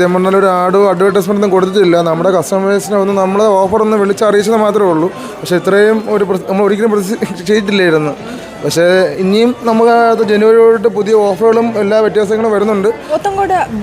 സത്യം പറഞ്ഞാൽ ഒരു ആഡോ അഡ്വർടൈസ്മെന്റ് ഒന്നും കൊടുത്തിട്ടില്ല. നമ്മുടെ കസ്റ്റമേഴ്സിനെ ഒന്ന് നമ്മളെ ഓഫർ ഒന്ന് വിളിച്ചറിയിച്ചത് മാത്രമേ ഉള്ളൂ. പക്ഷേ ഇത്രയും ഒരു നമ്മൾ ഒരിക്കലും ചെയ്തിട്ടില്ലായിരുന്നു. പക്ഷേ ഇനിയും നമുക്ക് ജനുവരിയോട്ട് പുതിയ ഓഫറുകളും എല്ലാ വ്യത്യാസങ്ങളും വരുന്നുണ്ട്.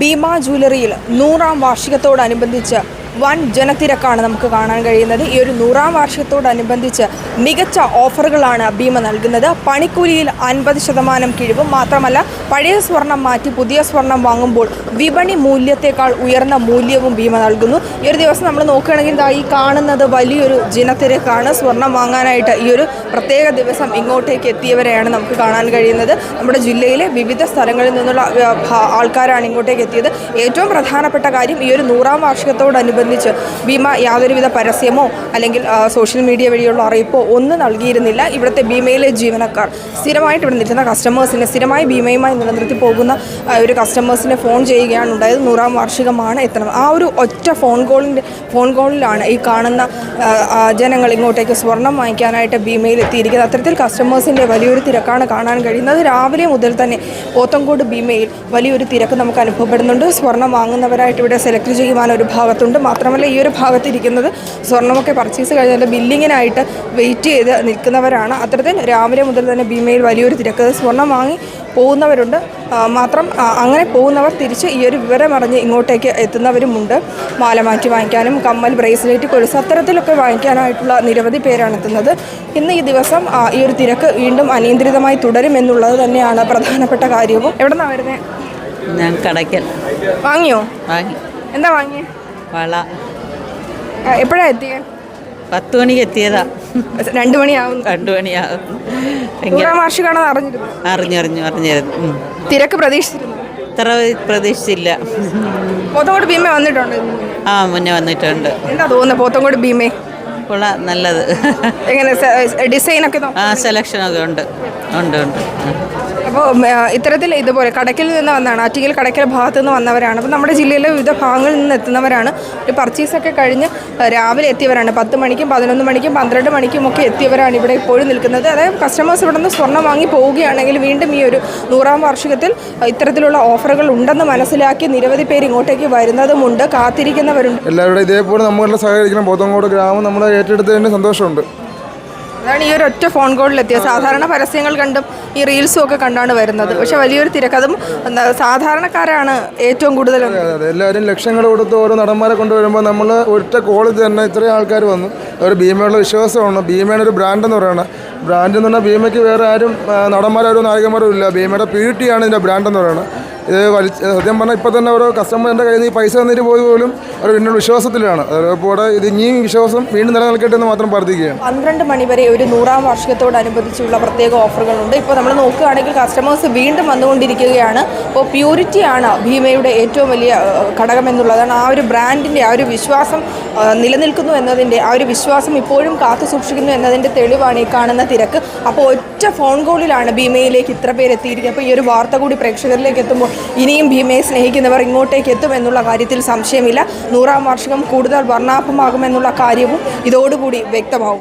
ഭീമ ജ്വല്ലറിയിൽ നൂറാം വാർഷികത്തോടനുബന്ധിച്ച് വൻ ജനത്തിരക്കാണ് നമുക്ക് കാണാൻ കഴിയുന്നത്. ഈ ഒരു നൂറാം വാർഷികത്തോടനുബന്ധിച്ച് മികച്ച ഓഫറുകളാണ് ഭീമ നൽകുന്നത്. പണിക്കൂലിയിൽ അൻപത് ശതമാനം കിഴിവും മാത്രമല്ല പഴയ സ്വർണം മാറ്റി പുതിയ സ്വർണം വാങ്ങുമ്പോൾ വിപണി മൂല്യത്തേക്കാൾ ഉയർന്ന മൂല്യവും ഭീമ നൽകുന്നു. ഈ ഒരു ദിവസം നമ്മൾ നോക്കുകയാണെങ്കിൽ ഈ കാണുന്നത് വലിയൊരു ജനത്തിരക്കാണ്. സ്വർണം വാങ്ങാനായിട്ട് ഈ ഒരു പ്രത്യേക ദിവസം ഇങ്ങോട്ടേക്ക് എത്തിയവരെയാണ് നമുക്ക് കാണാൻ കഴിയുന്നത്. നമ്മുടെ ജില്ലയിലെ വിവിധ സ്ഥലങ്ങളിൽ നിന്നുള്ള ആൾക്കാരാണ് ഇങ്ങോട്ടേക്ക് എത്തിയത്. ഏറ്റവും പ്രധാനപ്പെട്ട കാര്യം ഈ ഒരു നൂറാം വാർഷികത്തോടനുബന്ധിച്ച് ഭീമ യാതൊരുവിധ പരസ്യമോ അല്ലെങ്കിൽ സോഷ്യൽ മീഡിയ വഴിയുള്ള അറിയിപ്പോ ഒന്നും നൽകിയിരുന്നില്ല. ഇവിടുത്തെ ഭീമയിലെ ജീവനക്കാർ സ്ഥിരമായിട്ട് ഇവിടെ നിൽക്കുന്ന കസ്റ്റമേഴ്സിനെ സ്ഥിരമായി ഭീമയുമായി നിലനിർത്തി പോകുന്ന ഒരു കസ്റ്റമേഴ്സിനെ ഫോൺ ചെയ്യുകയാണ് ഉണ്ടായത്. നൂറാം വാർഷികമാണ് എത്തണം ആ ഒരു ഒറ്റ ഫോൺ കോളിന്റെ ഫോൺ കോളിലാണ് ഈ കാണുന്ന ജനങ്ങൾ ഇങ്ങോട്ടേക്ക് സ്വർണം വാങ്ങിക്കാനായിട്ട് ഭീമയിൽ എത്തിയിരിക്കുന്നത്. അത്തരത്തിൽ കസ്റ്റമേഴ്സിന്റെ വലിയൊരു തിരക്കാണ് കാണാൻ കഴിയുന്നത്. രാവിലെ മുതൽ തന്നെ പോത്തങ്കോട് ഭീമയിൽ വലിയൊരു തിരക്ക് നമുക്ക് അനുഭവപ്പെടുന്നുണ്ട്. സ്വർണം വാങ്ങുന്നവരായിട്ട് ഇവിടെ സെലക്ട് ചെയ്യുവാൻ ഒരു ഭാഗത്തുണ്ട്. മാത്രമല്ല ഈ ഒരു ഭാഗത്തിരിക്കുന്നത് സ്വർണമൊക്കെ പർച്ചേസ് കഴിഞ്ഞാൽ ബില്ലിങ്ങിനായിട്ട് വെയിറ്റ് ചെയ്ത് നിൽക്കുന്നവരാണ്. അത്തരത്തിൽ രാവിലെ മുതൽ തന്നെ ഭീമയിൽ വലിയൊരു തിരക്ക്. സ്വർണം വാങ്ങി പോകുന്നവരുണ്ട്. മാത്രം അങ്ങനെ പോകുന്നവർ തിരിച്ച് ഈ ഒരു വിവരമറിഞ്ഞ് ഇങ്ങോട്ടേക്ക് എത്തുന്നവരുമുണ്ട്. മാല മാറ്റി വാങ്ങിക്കാനും കമ്മൽ ബ്രേസ്ലെറ്റ് കൊലുസ് അത്തരത്തിലൊക്കെ വാങ്ങിക്കാനായിട്ടുള്ള നിരവധി പേരാണ് എത്തുന്നത്. ഇന്ന് ഈ ദിവസം ഈ ഒരു തിരക്ക് വീണ്ടും അനിയന്ത്രിതമായി തുടരുമെന്നുള്ളത് തന്നെയാണ് പ്രധാനപ്പെട്ട കാര്യവും. എവിടെ നിന്നാണ് വരുന്നത് ഞാൻ കടയ്ക്കൽ. വാങ്ങിയോ? വാങ്ങി. എന്താ വാങ്ങിയേ? വള. എപ്പോഴാ എത്തിയത് പത്ത് മണിക്ക് എത്തിയതാ. രണ്ട് മണിയാവും രണ്ടു മണിയാവും. വാർഷികമാണെന്ന് അറിഞ്ഞിരുന്നു അറിഞ്ഞറിഞ്ഞു അറിഞ്ഞിരുന്നു. തിരക്ക് പ്രതീക്ഷിച്ചിരുന്നു? ഇത്ര പ്രതീക്ഷിച്ചില്ല. പോത്തങ്കോട് ഭീമ വന്നിട്ടുണ്ട്. ആ മുന്നേ വന്നിട്ടുണ്ട്. എന്താ തോന്നുന്നത് പോത്തങ്കോട് ഭീമേ? നല്ലത്. എങ്ങനെ ഡിസൈനൊക്കെ ആ സെലക്ഷനൊക്കെ ഉണ്ട്. ഉണ്ട് ഉണ്ട്. അപ്പോൾ ഇത്തരത്തിൽ ഇതുപോലെ കടക്കിൽ നിന്ന് വന്നാണ് ആറ്റിങ്ങൽ കടക്കൽ ഭാഗത്തു നിന്ന് വന്നവരാണ്. അപ്പോൾ നമ്മുടെ ജില്ലയിലെ വിവിധ ഭാഗങ്ങളിൽ നിന്ന് എത്തുന്നവരാണ്. ഒരു പർച്ചേസൊക്കെ കഴിഞ്ഞ് രാവിലെ എത്തിയവരാണ്. പത്ത് മണിക്കും പതിനൊന്ന് മണിക്കും പന്ത്രണ്ട് മണിക്കും ഒക്കെ എത്തിയവരാണ് ഇവിടെ ഇപ്പോഴും നിൽക്കുന്നത്. അതായത് കസ്റ്റമേഴ്സ് ഇവിടെ നിന്ന് സ്വർണം വാങ്ങി പോവുകയാണെങ്കിൽ വീണ്ടും ഈ ഒരു നൂറാം വാർഷികത്തിൽ ഇത്തരത്തിലുള്ള ഓഫറുകൾ ഉണ്ടെന്ന് മനസ്സിലാക്കി നിരവധി പേര് ഇങ്ങോട്ടേക്ക് വരുന്നതുമുണ്ട്. കാത്തിരിക്കുന്നവരുണ്ട്. എല്ലാവരുടെ ഇതേപോലെ നമ്മളെല്ലാം സഹകരിക്കണം. പോത്തങ്കോട് ഗ്രാമം നമ്മളെ ഏറ്റെടുത്തതിന് സന്തോഷമുണ്ട്. അതാണ് ഈ ഒരു ഒറ്റ ഫോൺ കോളിലെത്തിയത് സാധാരണ പരസ്യങ്ങൾ കണ്ടും ഈ റീൽസും ഒക്കെ കണ്ടാണ് വരുന്നത്. പക്ഷെ വലിയൊരു തിരക്ക് അതും സാധാരണക്കാരാണ് ഏറ്റവും കൂടുതൽ എല്ലാവരും ലക്ഷങ്ങൾ കൊടുത്ത് ഓരോ നടന്മാരെ കൊണ്ടുവരുമ്പോൾ നമ്മൾ ഒറ്റ കോളിൽ തന്നെ ഇത്രയും ആൾക്കാർ വന്നു. ഒരു ഭീമയുള്ള വിശ്വാസമാണ്. ഭീമയുടെ ഒരു ബ്രാൻഡ് എന്ന് പറയുന്നത് ബ്രാൻഡ് എന്ന് പറഞ്ഞാൽ ഭീമയ്ക്ക് വേറെ ആരും നടന്മാരോ നായകന്മാരോ ഇല്ല. ഭീമയുടെ പി ടി ആണ് ഇതിന്റെ ബ്രാൻഡ് എന്ന് പറയുന്നത് ഇത് വലിച്ച് സത്യം പറഞ്ഞാൽ ഇപ്പോൾ തന്നെ ഓരോ കസ്റ്റമറിന്റെ കയ്യിൽ നിന്ന് ഈ പൈസ തന്നിട്ട് പോയി പോലും അവർ പിന്നീട് വിശ്വാസത്തിലാണ്. അതോടെ ഇത് ഇനിയും വിശ്വാസം വീണ്ടും നിലനിൽക്കട്ടെ എന്ന് മാത്രം പ്രാർത്ഥിക്കുകയാണ്. പന്ത്രണ്ട് മണി വരെ ഒരു നൂറാം വാർഷികത്തോടനുബന്ധിച്ചുള്ള പ്രത്യേക ഓഫറുകളുണ്ട്. ഇപ്പോൾ നമ്മൾ നോക്കുകയാണെങ്കിൽ കസ്റ്റമേഴ്സ് വീണ്ടും വന്നുകൊണ്ടിരിക്കുകയാണ്. അപ്പോൾ പ്യൂരിറ്റിയാണ് ഭീമയുടെ ഏറ്റവും വലിയ ഘടകം എന്നുള്ളതാണ് ആ ഒരു ബ്രാൻഡിന്റെ ആ ഒരു വിശ്വാസം നിലനിൽക്കുന്നു എന്നതിന്റെ ആ ഒരു വിശ്വാസം ഇപ്പോഴും കാത്തു സൂക്ഷിക്കുന്നു എന്നതിന്റെ തെളിവാണ് ഈ കാണുന്ന തിരക്ക്. അപ്പോൾ ഒറ്റ ഫോൺ കോളിലാണ് ഭീമയിലേക്ക് ഇത്ര പേര് എത്തിയിരിക്കുന്നത്. അപ്പോൾ ഈ ഒരു വാർത്ത കൂടി പ്രേക്ഷകരിലേക്ക് എത്തുമ്പോൾ ഇനിയും ഭീമയെ സ്നേഹിക്കുന്നവർ ഇങ്ങോട്ടേക്ക് എത്തും എന്നുള്ള കാര്യത്തിൽ സംശയമില്ല. നൂറാം വാർഷികം കൂടുതൽ വർണാഭമാകുമെന്നുള്ള കാര്യവും ഇതോടുകൂടി വ്യക്തമാവും.